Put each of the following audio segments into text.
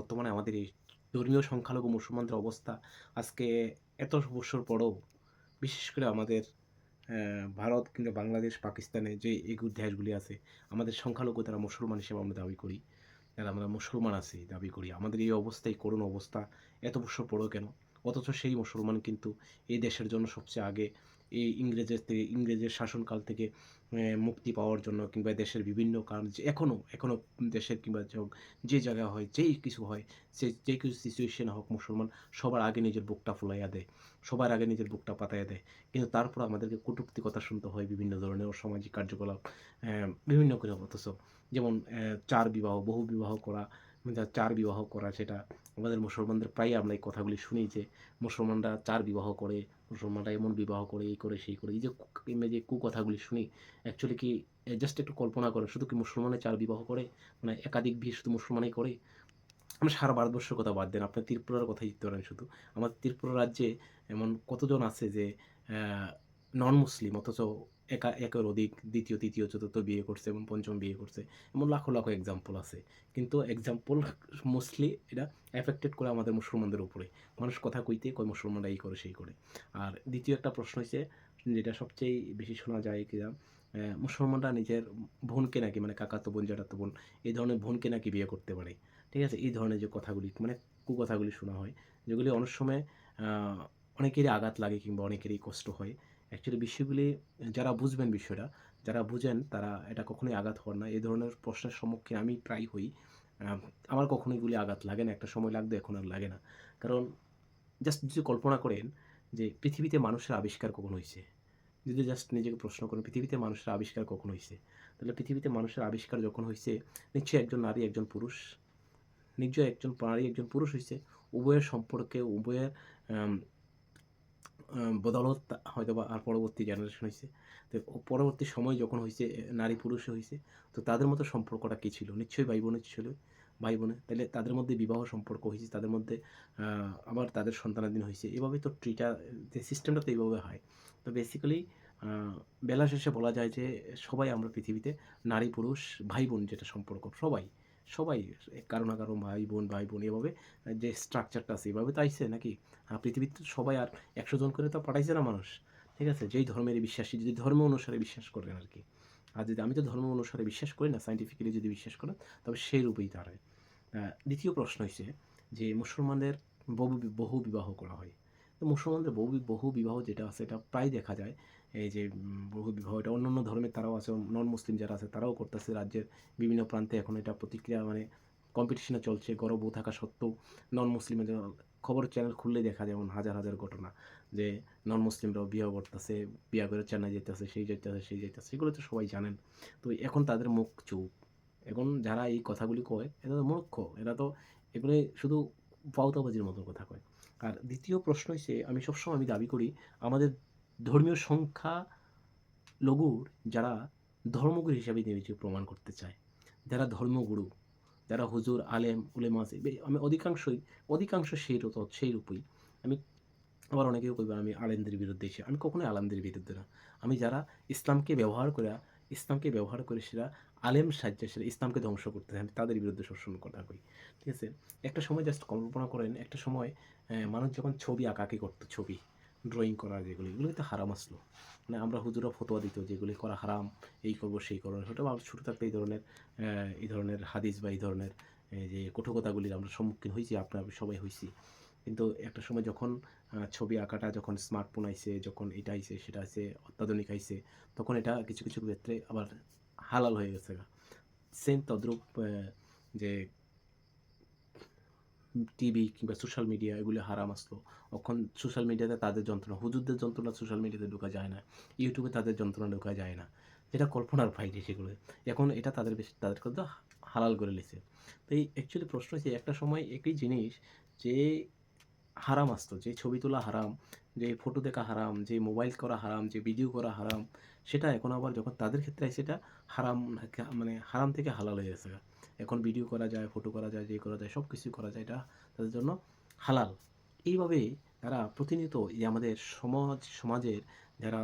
বর্তমানে আমাদের এই ধর্মীয় সংখ্যালঘু মুসলমানদের অবস্থা আজকে এত বছর পরেও বিশেষ করে আমাদের ভারত কিংবা বাংলাদেশ, পাকিস্তানে যে এগুলো দেশগুলি আছে, আমাদের সংখ্যালঘু তারা মুসলমান হিসেবে আমরা দাবি করি। যারা আমরা মুসলমান আছি দাবি করি। আমাদের এই অবস্থায় করুণ অবস্থা এত বছর পরেও কেন? অথচ সেই মুসলমান কিন্তু এই দেশের জন্য সবচেয়ে আগে এই ইংরেজের থেকে ইংরেজের শাসনকাল থেকে মুক্তি পাওয়ার জন্য কিংবা দেশের বিভিন্ন কারণ, যে এখনও এখনও দেশের কিংবা যে জায়গা হয় যেই কিছু হয়, সে, যে কিছু সিচুয়েশন হোক মুসলমান সবার আগে নিজের বুকটা ফুলাইয়া দেয়, সবার আগে নিজের বুকটা পাতাইয়া দেয়। কিন্তু তারপর আমাদেরকে কটূক্তি কথা শুনতে হয় বিভিন্ন ধরনের অসামাজিক কার্যকলাপ বিভিন্ন করে অথচ। যেমন চার বিবাহ, বহু বিবাহ করা যা চার বিবাহ করা সেটা। আমাদের মুসলমানদের প্রায় আমরা এই কথাগুলি শুনি যে, মুসলমানরা চার বিবাহ করে, মুসলমানরা এমন বিবাহ করে, এই করে, সেই করে। এই যে যে কুকথাগুলি শুনি অ্যাকচুয়ালি কি জাস্ট একটু কল্পনা করে শুধু কি মুসলমানে চার বিবাহ করে? মানে একাধিক বিয়ে শুধু মুসলমানই করে? আমরা সারা ভারতবর্ষের কথা বাদ দেন আপনি ত্রিপুরার কথাই দিতে পারেন শুধু। আমাদের ত্রিপুরা রাজ্যে এমন কতজন আছে যে নন মুসলিম অথচ একা, একের অধিক দ্বিতীয়, তৃতীয়, চতুর্থ বিয়ে করছে এবং পঞ্চম বিয়ে করছে এমন লাখো লাখো এক্সাম্পল আছে। কিন্তু এক্সাম্পল মোস্টলি এটা এফেক্টেড করে আমাদের মুসলমানদের উপরে। মানুষ কথা কইতে কয় মুসলমানরা এই করে, সেই করে। আর দ্বিতীয় একটা প্রশ্ন হচ্ছে যেটা সবচেয়ে বেশি শোনা যায় কি মুসলমানরা নিজের বোনকে নাকি মানে কাকাতো বোন জ্যাঠাতো বোন, এই ধরনের বোনকে নাকি বিয়ে করতে পারে। ঠিক আছে? এই ধরনের যে কথাগুলি মানে কুকথাগুলি শোনা হয়, যেগুলি অনেক সময় অনেকেরই আঘাত লাগে কিংবা অনেকেরই কষ্ট হয়। অ্যাকচুয়ালি বিষয়গুলি, যারা বুঝবেন বিষয়টা, যারা বুঝেন তারা এটা কখনোই আঘাত হন না। এই ধরনের প্রশ্নের সম্মুখীন আমি প্রায় হই। আমার কখনো এগুলি আঘাত লাগে না, একটা সময় লাগতো, এখন আর লাগে না। কারণ জাস্ট যদি কল্পনা করেন যে পৃথিবীতে মানুষের আবিষ্কার কখন হয়েছে যদি জাস্ট নিজেকে প্রশ্ন করেন, পৃথিবীতে মানুষের আবিষ্কার কখন হয়েছে তাহলে পৃথিবীতে মানুষের আবিষ্কার যখন হয়েছে নিশ্চয়ই একজন নারী, একজন পুরুষ, নিশ্চয়ই একজন নারী, একজন পুরুষ হয়েছে উভয়ের সম্পর্কে, উভয়ের বদলত হয়তো বা আর পরবর্তী জেনারেশন হয়েছে তো পরবর্তী সময় যখন হয়েছে নারী পুরুষে হয়েছে তো তাদের মতো সম্পর্কটা কী ছিল? নিশ্চয়ই ভাই বোনের ছিল, ভাই বোনে তাহলে তাদের মধ্যে বিবাহ সম্পর্ক হয়েছে তাদের মধ্যে আবার তাদের সন্তানাধীন হয়েছে এভাবে তো ট্রিটা সিস্টেমটা তো এইভাবে হয়। তো বেসিক্যালি বেলা শেষে বলা যায় যে সবাই আমরা পৃথিবীতে নারী, পুরুষ, ভাই, বোন যেটা সম্পর্ক, সবাই। সবাই কারও না কারও ভাই বোন ভাই বোন এভাবে যে স্ট্রাকচারটা আছে, এভাবে তো আইছে নাকি? আর পৃথিবীতে সবাই আর একশো জন করে তো পাঠাইছে না মানুষ। ঠিক আছে? যেই ধর্মের বিশ্বাসী, যদি ধর্ম অনুসারে বিশ্বাস করেন আর কি। আর যদি আমি তো ধর্ম অনুসারে বিশ্বাস করি না সাইন্টিফিক্যালি যদি বিশ্বাস করেন, তবে সেই রূপেই দাঁড়ায় দ্বিতীয় প্রশ্ন হচ্ছে যে মুসলমানদের বহু বহু বিবাহ করা হয়। তো মুসলমানদের বহু বহু বিবাহ যেটা আছে, এটা প্রায় দেখা যায় এই যে বহু বিবাহ, এটা অন্য অন্য ধর্মের তারাও আছে নন মুসলিম যারা আছে, তারাও করতেছে। রাজ্যের বিভিন্ন প্রান্তে এখন এটা প্রতিক্রিয়া মানে কম্পিটিশনে চলছে, গর্ব থাকা সত্ত্বেও নন মুসলিমের খবর চ্যানেল খুললে দেখা যায়, এমন হাজার হাজার ঘটনা যে নন মুসলিমরাও বিয়ে করতেছে, বিয়ে করে চেন্নাই যেতেছে সেই যেতেছে সেই যেতেছে এগুলো তো সবাই জানেন। তো এখন তাদের মুখ চুপ। এখন যারা এই কথাগুলি কয়, এরা তো মূর্খ, এরা তো এগুলো শুধু পাউতাবাজির মতো কথা কয়। আর দ্বিতীয় প্রশ্ন হচ্ছে আমি সবসময় আমি দাবি করি, আমাদের ধর্মীয় সংখ্যা লঘুর যারা ধর্মগুরু হিসাবে নিজেকে প্রমাণ করতে চায়। যারা ধর্মগুরু, যারা হুজুর, আলেম, উলেমা আছে আমি অধিকাংশই, অধিকাংশ সেই সেই রূপই। আমি আবার অনেকেও কইবে, আমি আলেমদের বিরুদ্ধে এসে, আমি কখনোই আলেমদের বিরুদ্ধে না। আমি যারা ইসলামকে ব্যবহার করে ইসলামকে ব্যবহার করে সেরা আলেম সাহায্যে সেরা ইসলামকে ধ্বংস করতে আমি তাদের বিরুদ্ধে সবসময় কথা কই। ঠিক আছে? একটা সময় জাস্ট কল্পনা করেন, একটা সময় মানুষ যখন ছবি আঁকাকি করতো, ছবি। ড্রয়িং করা, যেগুলো এগুলো তো হারাম আসলো। মানে আমরা হুজুরা ফতোয়া দিত যেগুলি করা হারাম, এই করব, সেই করব। সেটা আমরা ছোটো থাকতে এই ধরনের এই ধরনের হাদিস বা এই ধরনের যে কঠোকতাগুলির আমরা সম্মুখীন হয়েছি, আপনার সবাই হয়েছি কিন্তু একটা সময় যখন ছবি আঁকাটা যখন স্মার্টফোন আইছে, যখন এটা আইছে, সেটা আইছে, অত্যাধুনিক আইছে, তখন এটা কিছু কিছু ক্ষেত্রে আবার হালাল হয়ে গেছে সেম তদ্রূপ যে টিভি কিংবা সোশ্যাল মিডিয়া এগুলো হারাম আসলো। অখন সোশ্যাল মিডিয়াতে তাদের যন্ত্রণা, হুজুরদের যন্ত্রণা সোশ্যাল মিডিয়াতে ঢোকা যায় না, ইউটিউবে তাদের যন্ত্রণা ঢোকা যায় না। যেটা কল্পনার বাইরে সেগুলো। এখন এটা তাদের বেশি, তাদের কথা হালাল করে নিছে। তো এই অ্যাকচুয়ালি প্রশ্ন হচ্ছে, একটা সময় একই জিনিস যে হারাম আসতো, যে ছবি তোলা হারাম, যে ফটো দেখা হারাম, যে মোবাইল করা হারাম, যে ভিডিও করা হারাম, সেটা এখন আবার যখন তাদের ক্ষেত্রে সেটা হারাম মানে হারাম থেকে হালাল হয়ে গেছে। এখন ভিডিও করা যায় ফটো করা যায়, যে করা যায় সব কিছু করা যায়, এটা তাদের জন্য হালাল। এইভাবে তারা প্রতিনিয়ত এই আমাদের সমাজ, সমাজের যারা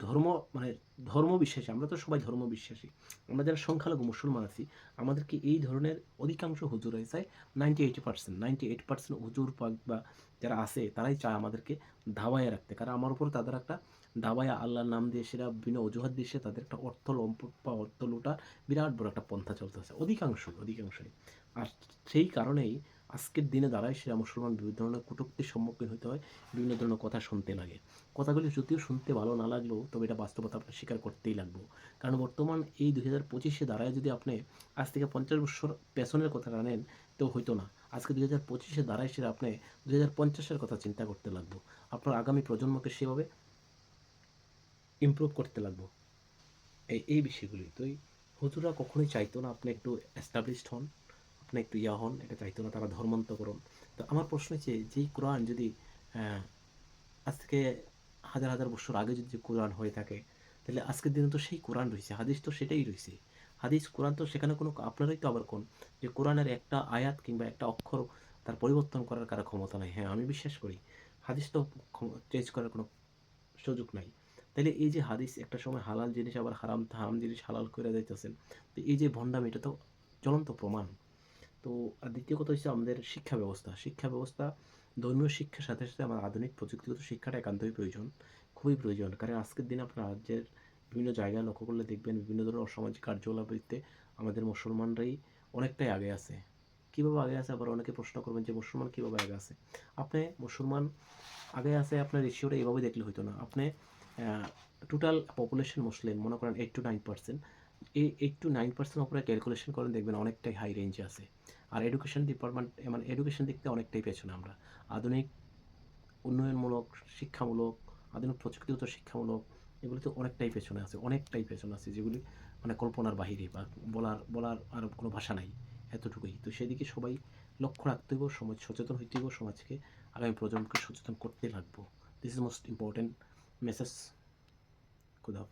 ধর্ম মানে ধর্ম বিশ্বাসী আমরা তো সবাই ধর্ম বিশ্বাসী আমরা যারা সংখ্যালঘু মুসলমান আছি, আমাদেরকে এই ধরনের অধিকাংশ হুজুর হয়ে চায় ninety eight percent ninety eight percent হুজুর বা যারা আছে, তারাই চায় আমাদেরকে ধাওয়াইয়া রাখতে। কারণ আমার উপর তাদের একটা দাবায় আল্লাহর নাম দিয়ে সেটা বিভিন্ন অজুহাত দিয়ে সে তাদের একটা অর্থ লম্পট বা অর্থ লুটার বিরাট বড় একটা পন্থা চলতেছে। অধিকাংশ অধিকাংশই। আর সেই কারণেই আজকের দিনে দাঁড়ায় সেরা মুসলমান বিভিন্ন ধরনের কটূক্তির সম্মুখীন হতে হয়, বিভিন্ন ধরনের কথা শুনতে লাগে। কথাগুলি যদিও শুনতে ভালো না লাগলেও তবে এটা বাস্তবতা আপনার স্বীকার করতেই লাগবে। কারণ বর্তমান এই দুই হাজার পঁচিশে দাঁড়ায় যদি আপনি আজ থেকে পঞ্চাশ বছর পেছনের কথা জানেন, তো হইতো না। আজকে দুই হাজার পঁচিশে দাঁড়ায় সেটা আপনি দুই হাজার পঞ্চাশের কথা চিন্তা করতে লাগবো। আপনার আগামী প্রজন্মকে সেভাবে ইমপ্রুভ করতে লাগবো। এই এই বিষয়গুলি তো হুজুরা কখনোই চাইতো না আপনি একটু এস্টাবলিশড হন, আপনি একটু ইয়া হন, এটা চাইতো না তারা ধর্মান্তকরণ তো আমার প্রশ্ন হচ্ছে, যেই কোরআন যদি আজ থেকে হাজার হাজার বছর আগে যদি কোরআন হয়ে থাকে, তাহলে আজকের দিনে তো সেই কোরআন রয়েছে, হাদিস তো সেটাই রয়েছে। হাদিস, কোরআন তো সেখানে কোনো, আপনারাই তো আবার কোন? যে কোরআনের একটা আয়াত কিংবা একটা অক্ষর তার পরিবর্তন করার কারও ক্ষমতা নাই। হ্যাঁ আমি বিশ্বাস করি, হাদিস তো চেঞ্জ করার কোনো সুযোগ নাই। তাহলে এই যে হাদিস, একটা সময় হালাল জিনিস আবার হারাম হারাম জিনিস হালাল করে দিতেছেন তো এই যে ভণ্ডামি, এটা তো জ্বলন্ত প্রমাণ। তো দ্বিতীয় কথা হচ্ছে আমাদের শিক্ষা ব্যবস্থা। শিক্ষা ব্যবস্থা, ধর্মীয় শিক্ষার সাথে সাথে আমার আধুনিক প্রযুক্তিগত শিক্ষাটা একান্তই প্রয়োজন, খুবই প্রয়োজন। কারণ আজকের দিনে আপনার রাজ্যের বিভিন্ন জায়গায় লক্ষ্য করলে দেখবেন বিভিন্ন ধরনের অসামাজিক কার্যকলাপেতে আমাদের মুসলমানরাই অনেকটাই আগে আছে। কীভাবে আগে আছে? আবার অনেকে প্রশ্ন করবেন যে মুসলমান কীভাবে আগে আছে? আপনি মুসলমান আগে আছে, আপনার রেশিওটা এভাবে দেখলে হতো না। আপনি টোটাল পপুলেশন মুসলিম, মনে করেন এইট টু নাইন পার্সেন্ট এই এইট টু নাইন পার্সেন্ট উপরে ক্যালকুলেশন করেন, দেখবেন অনেকটাই হাই রেঞ্জে আছে। আর এডুকেশন ডিপার্টমেন্ট মানে এডুকেশন দিক থেকে অনেকটাই পেছনে আমরা। আধুনিক, উন্নয়নমূলক, শিক্ষামূলক, আধুনিক প্রযুক্তিগত শিক্ষামূলক এগুলিতে অনেকটাই পেছনে আছে, অনেকটাই পেছনে আছে, যেগুলি মানে কল্পনার বাহিরে বা বলার বলার আর কোনো ভাষা নাই এতটুকুই। তো সেদিকে সবাই লক্ষ্য রাখতে হইব, সমাজ সচেতন হইতে হইব, সমাজকে আগামী প্রজন্মকে সচেতন করতে লাগবো। This is most important Misses. Cuidado.